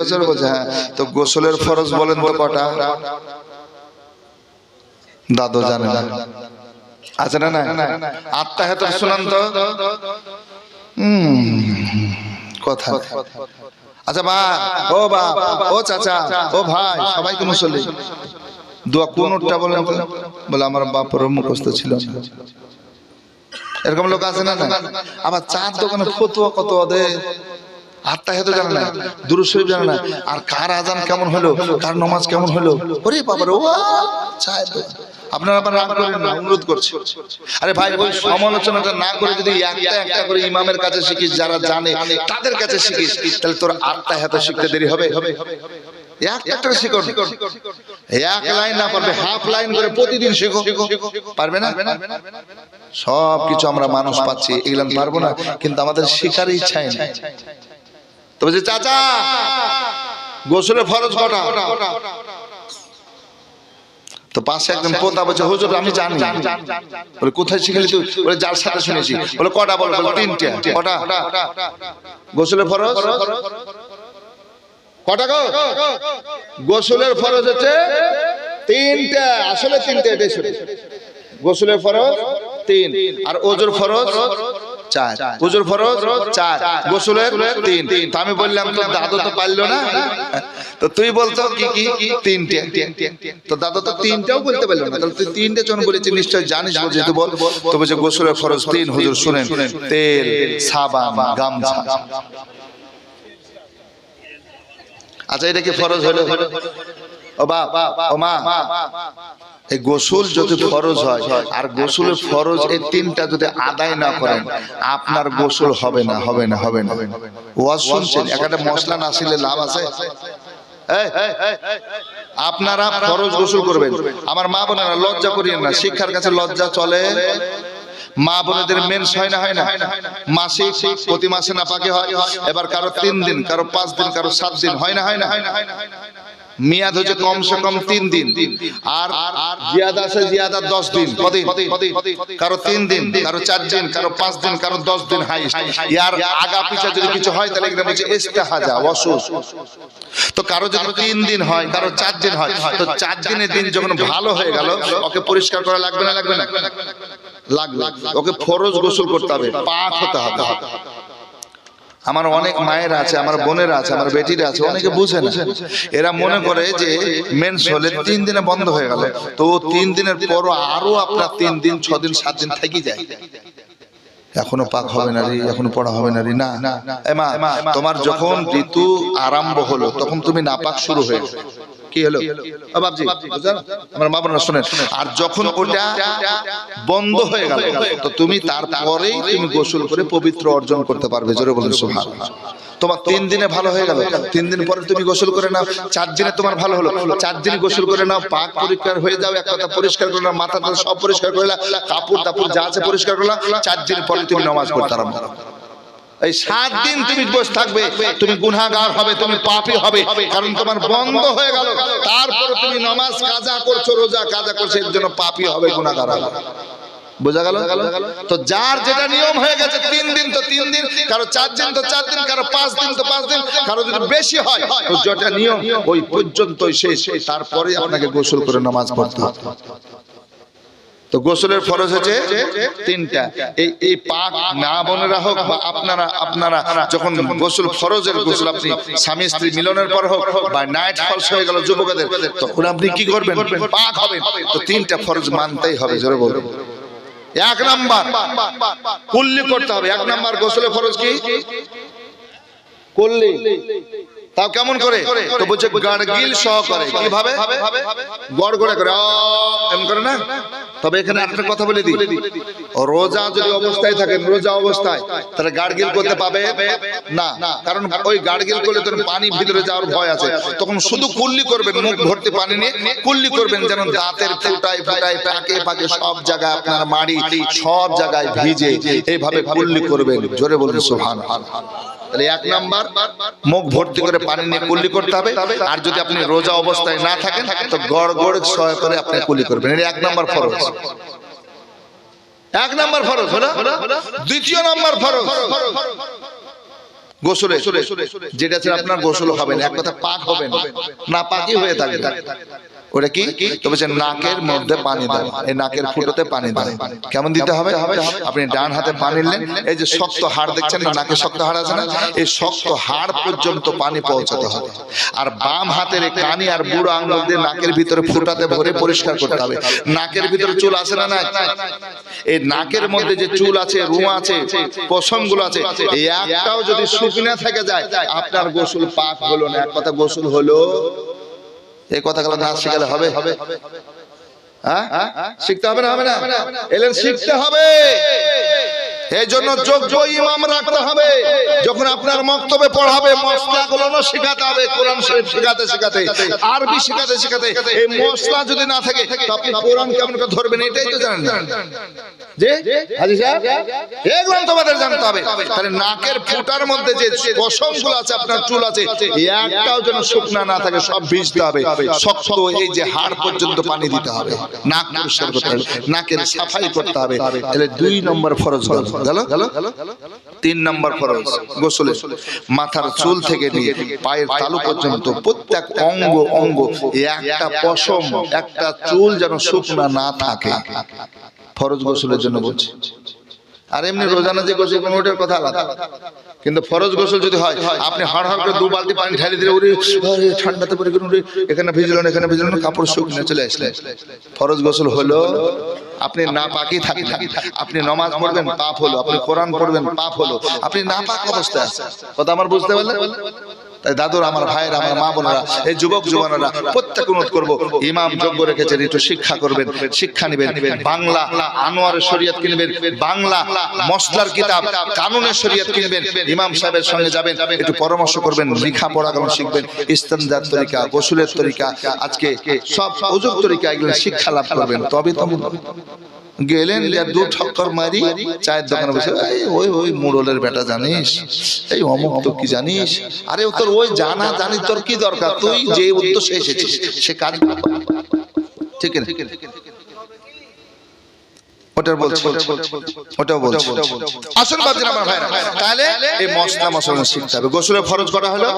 হ্যাঁ। তো গোসলের ফরজ বলেন তো কটা? দাদু জানে। আছে না না আত্মা শুনান তো। কথা। আচ্ছা বা ও বা, ও চাচা, ও ভাই, সবাইকে মুসল্লি। দোয়া বলেন? বলে আমার বাপেরও মুখস্থ ছিল। এরকম লোক আছে না না আবার চার দোকানে ফতুয়া কত ওদের আত্মা হেতু জানে না দুরু শরীফ জানে না। আর কার আজান কেমন হলো কার নমাজ কেমন হলো? ওরে বাবার ও চায় তো। আপনারা আবার রাগ করেন না অনুরোধ করছি। আরে ভাই ওই সমালোচনাটা না করে যদি একটা একটা করে ইমামের কাছে শিখিস যারা জানে তাদের কাছে শিখিস তাহলে তোর আত্মা হেতু শিখতে দেরি হবে? একটা একটা শিখো। এক লাইন না পারবে হাফ লাইন করে প্রতিদিন শিখো। পারবে না? সব কিছু আমরা মানুষ পাচ্ছি এগুলো পারব না কিন্তু আমাদের শিকার ইচ্ছাই নেই। বলছে চাচা গোসলে ফরজ কটা তো পাশে একজন পোতা বলছে হুজুর আমি জানি। বলে কোথায় শিখেলি তুই? বলে যার সাথে শুনেছি। বলে কটা বলো? বলে তিনটে। কটা? গোসলে ফরজ? কটা গো? গোসলের ফরজ হচ্ছে তিনটা। আসলে তিনটে এটাই গোসলের ফরজ তিন। আর ওজোর ফরজ? চার। ওজোর ফরজ চার। গোসলের তিন। তো আমি বললাম তো দাদু তো পারল না। তো তুই বলতো কি কি? তিনটে। তো দাদু তো তিনটাও বলতে পারল না। তাহলে তুই তিনটে জন বলেছি নিশ্চয় জানিস বলছে তো বল। তো বলছে গোসলের ফরজ তিন হুজুর শুনেন। তেল সাবান গামছা। আচ্ছা এটা কি ফরজ হলো? গোসল যদি ফরজ হয়, আর গোসলের ফরজ এই তিনটা যদি আদায় না করেন, আপনার গোসল হবে না হবে না হবে না। ওয়াজ শুনছেন? একটা মশলা না লাভ আছে? আপনারা ফরজ গোসল করবেন। আমার মা বোনেরা লজ্জা করিয়েন না, শিক্ষার কাছে লজ্জা চলে। মা বোনেদের মেন্স হয় না হয় না। মাসিক, প্রতি মাসে না পাকে হয়। এবার কারও তিন দিন, কারও পাঁচ দিন, কারও সাত দিন হয় না হয় না হয় না হয় না। মেয়াদ হচ্ছে কমসে কম তিন দিন। আর জিয়াদা আছে জিয়াদা দশ দিন। কারও তিন দিন কারও চার দিন কারও পাঁচ দিন কারও দশ দিন হাই ইয়ার আগা পিছা যদি কিছু হয় তাহলে এখানে বলছে ইস্তেহাজা অসুখ তো কারও যদি তিন দিন হয় কারও চার দিন হয় তো চার দিনের দিন যখন ভালো হয়ে গেল ওকে পরিষ্কার করা লাগবে না? লাগবে না। লাগবে। ওকে ফরজ গোসল করতে হবে পাক হতে হবে। আমার অনেক মায়ের আছে, আমার বোনের আছে, আমার বেটির আছে, অনেকে বুঝে না। এরা মনে করে যে মেন্স হলে তিন দিনে বন্ধ হয়ে গেল। তো তিন দিনের পরও আরও আপনার তিন দিন, ছ দিন, সাত দিন থেকে যায়। এখনও পাক হবে না রে, এখনও পড়া হবে না রে, না। তোমার যখন ঋতু আরম্ভ হলো, তখন তুমি নাপাক শুরু হয়ে। কি হলো? ও বাপজি বুঝলেন আমার মা বোনেরা শুনেন আর যখন ওটা বন্ধ হয়ে গেল তো তুমি তারপরেই তুমি গোসল করে পবিত্র অর্জন করতে পারবে জোরে বলুন তোমার তিন দিনে ভালো হয়ে গেল? তিন দিন পরে তুমি গোসল করে নাও চার দিনে তোমার ভালো হলো। চার দিন গোসল করে নাও পাক পরিষ্কার হয়ে যাও এক কথা পরিষ্কার করে নাও মাথা সব পরিষ্কার করে কাপড় তাপড় যা আছে পরিষ্কার করলাম চার দিন পরে তুমি নামাজ পড়তে আরম্ভ করো। এই সাত দিন তুমি বসে থাকবে তুমি গুনাহগার হবে তুমি পাপী হবে কারণ তোমার বন্ধ হয়ে গেল। তারপরে তুমি নামাজ কাজা করছ রোজা কাজা করছ এর জন্য পাপী হবে গুনাহগার হবে। বোঝা গেল? তো যার যেটা নিয়ম হয়ে গেছে তিন দিন তো তিন দিন কারও চার দিন তো চার দিন কারও পাঁচ দিন তো পাঁচ দিন কারও যদি বেশি হয় তো যেটা নিয়ম ওই পর্যন্তই শেষ। তারপরে আপনাকে গোসল করে নামাজ পড়তে হবে। তো গোসলের ফরজ হচ্ছে তিনটা। এই এই পাক না বোনেরা হোক বা আপনারা আপনারা যখন গোসল ফরজের গোসল আপনি স্বামী স্ত্রী মিলনের পর হোক বা নাইট ফলস হয়ে গেল যুবকদের, তখন আপনি কি করবেন? পাক হবেন তো তিনটা ফরজ মানতেই হবে, জোরে বলবেন এক নাম্বার, কুল্লি করতে হবে। এক নাম্বার গোসলের ফরজ কি? কুল্লি তাও কেমন করে? তো বলছে গার্গিল সহ করে কীভাবে? গড় গড়ে করে। আ, এমন করে না? তবে এখানে একটা কথা বলে দিই। রোজা যদি অবস্থায় থাকেন রোজা অবস্থায় তাহলে গার্গিল করতে পাবে? না। কারণ ওই গার্গিল করলে তোর পানি ভিতরে যাওয়ার ভয় আছে। তখন শুধু কুল্লি করবেন মুখ ভর্তি পানি নিয়ে কুল্লি করবেন যেন দাঁতের ফুটায় ফুটায় পাকে পাকে সব জায়গায় আপনার মাড়ি সব জায়গায় ভিজে এইভাবে কুল্লি করবেন। জোরে বলুন সুবহান মুখ ভর্তি করে পানি নিয়ে কুল্লি করতে হবে। আর যদি আপনি রোজা অবস্থায় না থাকেন, তো গড় গড় সয় করে আপনি কুলি করবেন। এটা এক নাম্বার ফরজ। এক নাম্বার ফরজ, হলো? দ্বিতীয় নাম্বার ফরজ। গোসলে, যেটা ছিল আপনার গোসল হবে না, এক কথা পাক হবে না। না হয়ে থাকবে। ওটা কি? তো বলছে নাকের মধ্যে পানি দাও এই নাকের ফুটোতে পানি দাও কেমন দিতে হবে? আপনি ডান হাতে পানি নিলেন, এই যে শক্ত হাড় দেখছেন নাকে শক্ত হাড় আছে না? এই শক্ত হাড় পর্যন্ত পানি পৌঁছাতে হবে। আর বাম হাতের কানি আর বুড়ো আঙ্গুল দিয়ে নাকের ভিতরে ফুটাতে ভরে পরিষ্কার করতে হবে। নাকের ভিতরে চুল আছে না না এই নাকের মধ্যে যে চুল আছে, রুম আছে পশমগুলো আছে, এই একটাও যদি শুকনা থেকে যায়, আপনার গোসল পাক হলো না। এক কথা গোসল হলো এই কথাগুলো না শিখালে হবে? শিখতে হবে না হবে না? এলেন শিখতে হবে। এই জন্য যোগ্য ইমাম রাখতে হবে। যখন আপনার মক্তবে পড়াবে মশলাগুলো শেখাতে হবে কোরআন শরীফ শেখাতে শেখাতে আরবি শেখাতে শেখাতে এই মশলা যদি না থাকে তো আপনি কোরআন কেমন ধরবেন এটাই তো জানেন। নাকের সাফাই করতে হবে। দুই নম্বর ফরজ তিন নম্বর ফরজ, গোসলে। মাথার চুল থেকে নিয়ে পায়ের তালু পর্যন্ত প্রত্যেক অঙ্গ অঙ্গ একটা পশম, একটা চুল যেন শুকনা না থাকে। ফরজ গোসলের জন্য বলছি। আর এমনি রোজানা যে গোসল করবেন ওটার কথা আলাদা। কিন্তু ফরজ গোসল যদি হয়, আপনি হড় হড় করে দু বালতি পানি ঢালি দিলে আরে ঠান্ডাতে পড়ে গেলেন এখানে ভিজলেন এখানে ভিজলেন কাপড় শুকনে চলে আসলে ফরজ গোসল হলো, আপনি না পাকি থাকেন, আপনি নমাজ পড়বেন, পাপ হলো, আপনি কোরআন পড়বেন, পাপ হলো, আপনি না পাক অবস্থায় কথা আমার বুঝতে পারলেন? তাই দাদুর আমার ভাইয়ের আমার মা বোনেরা এই যুবক যুবনেরা প্রত্যেক অনুরোধ করব ইমাম যোগ্য রেখেছেন একটু শিক্ষা করবেন শিক্ষা নেবেন বাংলা আনোয়ারের শরীয়ত কিনবেন বাংলা মসলার কিতাব কানুনের শরীয়ত কিনবেন ইমাম সাহেবের সঙ্গে যাবেন একটু পরামর্শ করবেন লেখা পড়া কেমন শিখবেন ইস্তেনজার তরিকা গোসলের তরিকা আজকে সব অজুক তরিকা এগুলো শিক্ষা লাভ করবেন তবে তো গেলেন যে দু ঠক্কর মারি চায়ের দোকানে বসে এই ওই ওই মুরলের বেটা জানিস এই অমুক তো কি জানিস? আরে তোর ওই জানা জানি তোর কি দরকার তুই যে উদ্দেশ্যে এসেছিস সে কাজ ঠিক আছে ওটার বলছি ওটাও বলছি আসল বাদ আমার ভাইরা তাহলে এই মশলা মশলা শিখতে হবে গোসলের ফরজ করা হলো